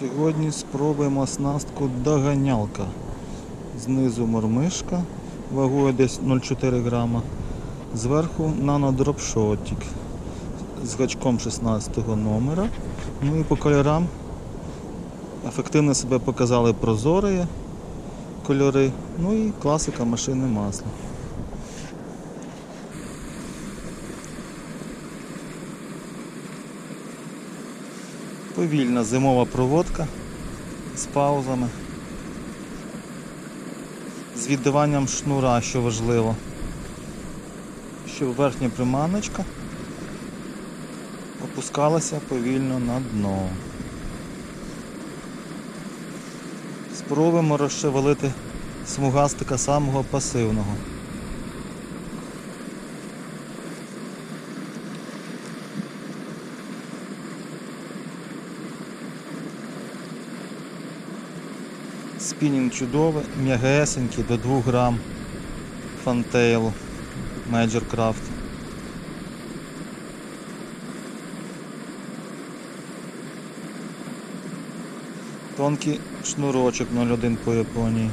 Сьогодні спробуємо оснастку доганялка. Знизу мормишка вагою десь 0,4 грама. Зверху нанодропшотик з гачком 16 номера. Ну і по кольорам ефективно себе показали прозорі кольори. Ну і класика машини масла. Повільна зимова проводка з паузами, з віддаванням шнура, що важливо, щоб верхня приманочка опускалася повільно на дно. Спробуємо розшевелити смугастика самого пасивного. Спінінг чудовий, м'ягесенький до 2 грам фантейл Major Craft. Тонкий шнурочок 01 по Японії.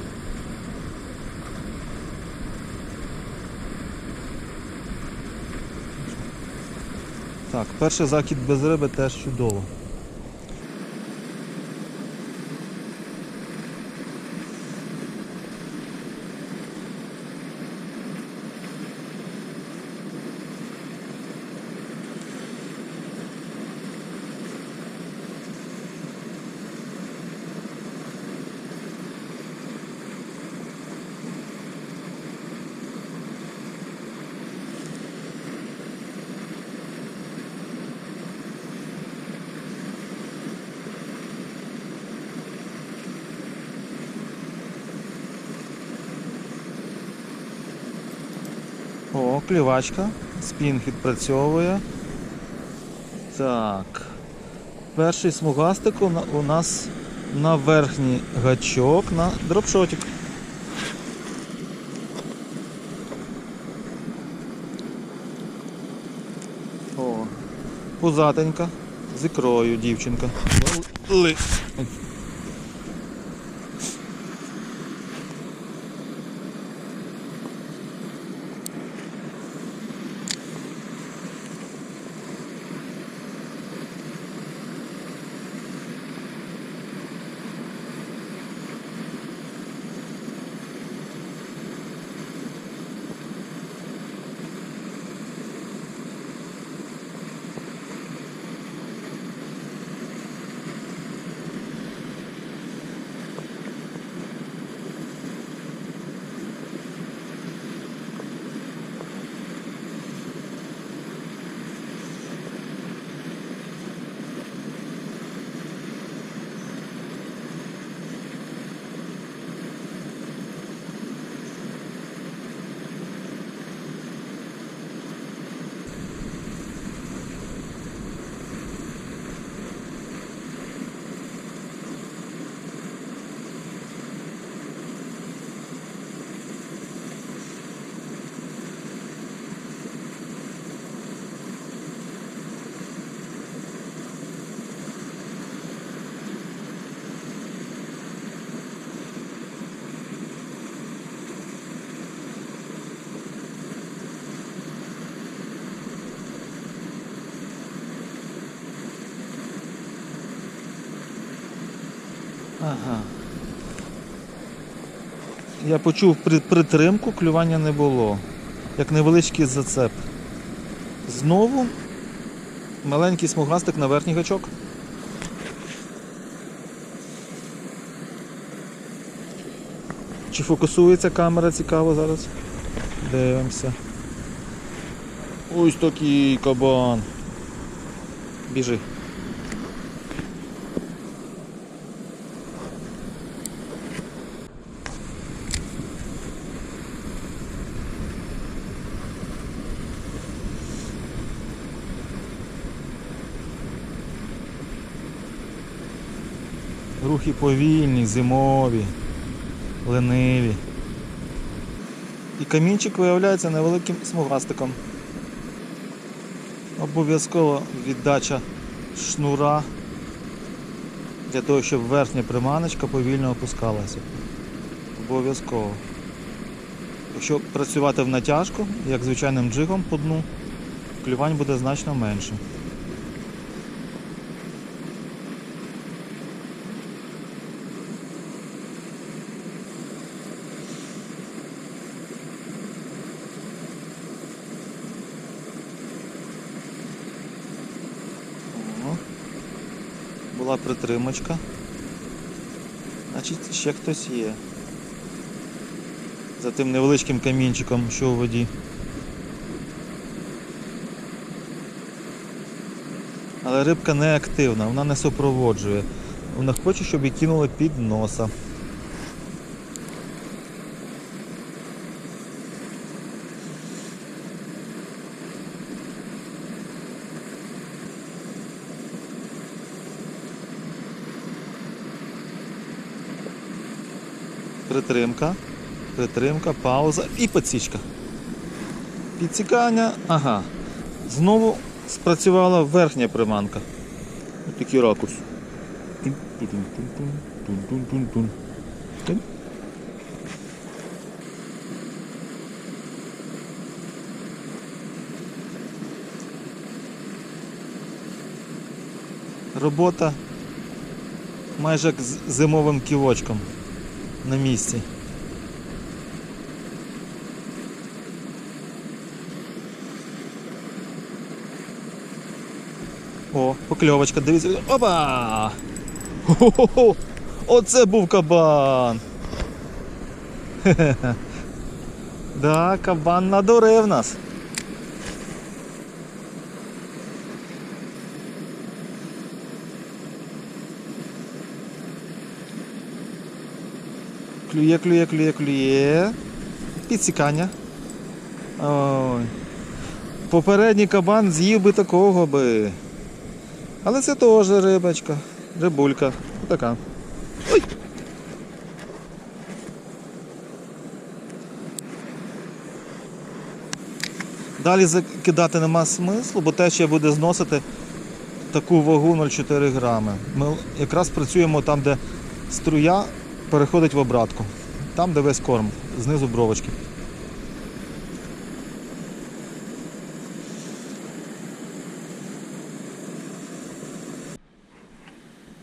Так, перший закид без риби теж чудово. О, клівачка. Спінг відпрацьовує. Так. Перший смугастик у нас на верхній гачок на дропшотик. О, пузатенька. З ікрою дівчинка. Ли. Ага. Я почув при- притримку, клювання не було. Як невеличкий зацеп. Знову маленький смугастик на верхній гачок. Чи фокусується камера цікаво зараз? Дивимося. Ось такий кабан. Біжи. Рухи повільні, зимові, лениві. І камінчик виявляється невеликим смугастиком. Обов'язково віддача шнура Для того, щоб верхня приманочка повільно опускалася. Обов'язково. Якщо працювати в натяжку, як звичайним джигом по дну, клювань буде значно менше. Була притримочка. Значить, ще хтось є. За тим невеличким камінчиком, що у воді. Але рибка не активна, вона не супроводжує. Вона хоче, щоб її кинули під носа. Притримка, притримка, пауза і підсічка. Підсікання, ага. Знову спрацювала верхня приманка. Ось такий ракурс. Робота майже як з зимовим ківочком на місці. О, покльовочка, дивіться. Опа! Хо-хо-хо! Оце був кабан! Хе-хе-хе. Да, кабан надурив нас. Клює, клює, клює, клює. Підсікання. Ой. Попередній кабан з'їв би такого би. Але це теж рибочка, рибулька. Така. Ой! Далі закидати нема смислу, бо течія буде зносити таку вагу 0,4 грами. Ми якраз працюємо там, де струя переходить в обратку. Там, де весь корм, знизу бровочки.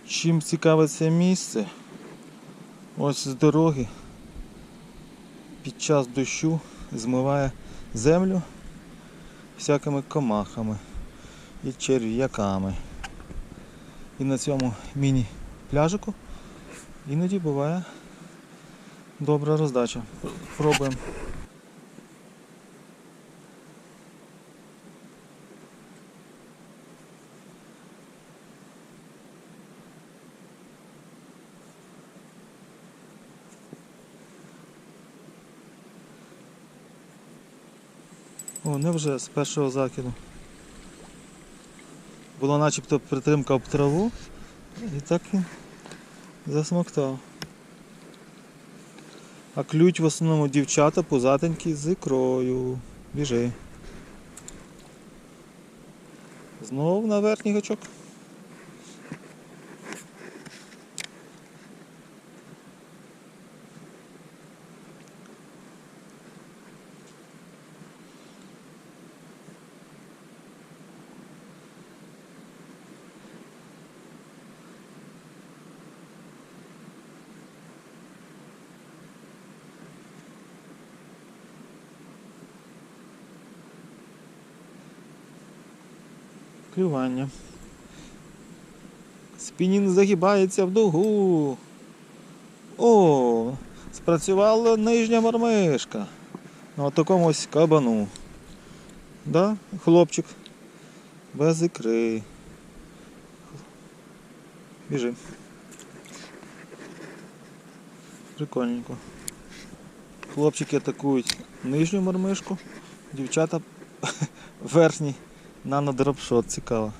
Чим цікаве це місце? Ось з дороги під час дощу змиває землю всякими комахами і черв'яками. І на цьому міні-пляжику іноді буває добра роздача. Пробуємо. О, невже з першого закиду. Було начебто притримка об траву і так він засмоктав. А ключ в основному дівчата позатенькі з ікрою. Біжи. Знову на верхній гачок. Клювання. Спінінг загибається в дугу. О, спрацювала нижня мормишка. На такому ось кабану. Да? Хлопчик. Без ікри. Біжи. Прикольненько. Хлопчики атакують нижню мормишку, дівчата верхній нано дропшот, цікаво.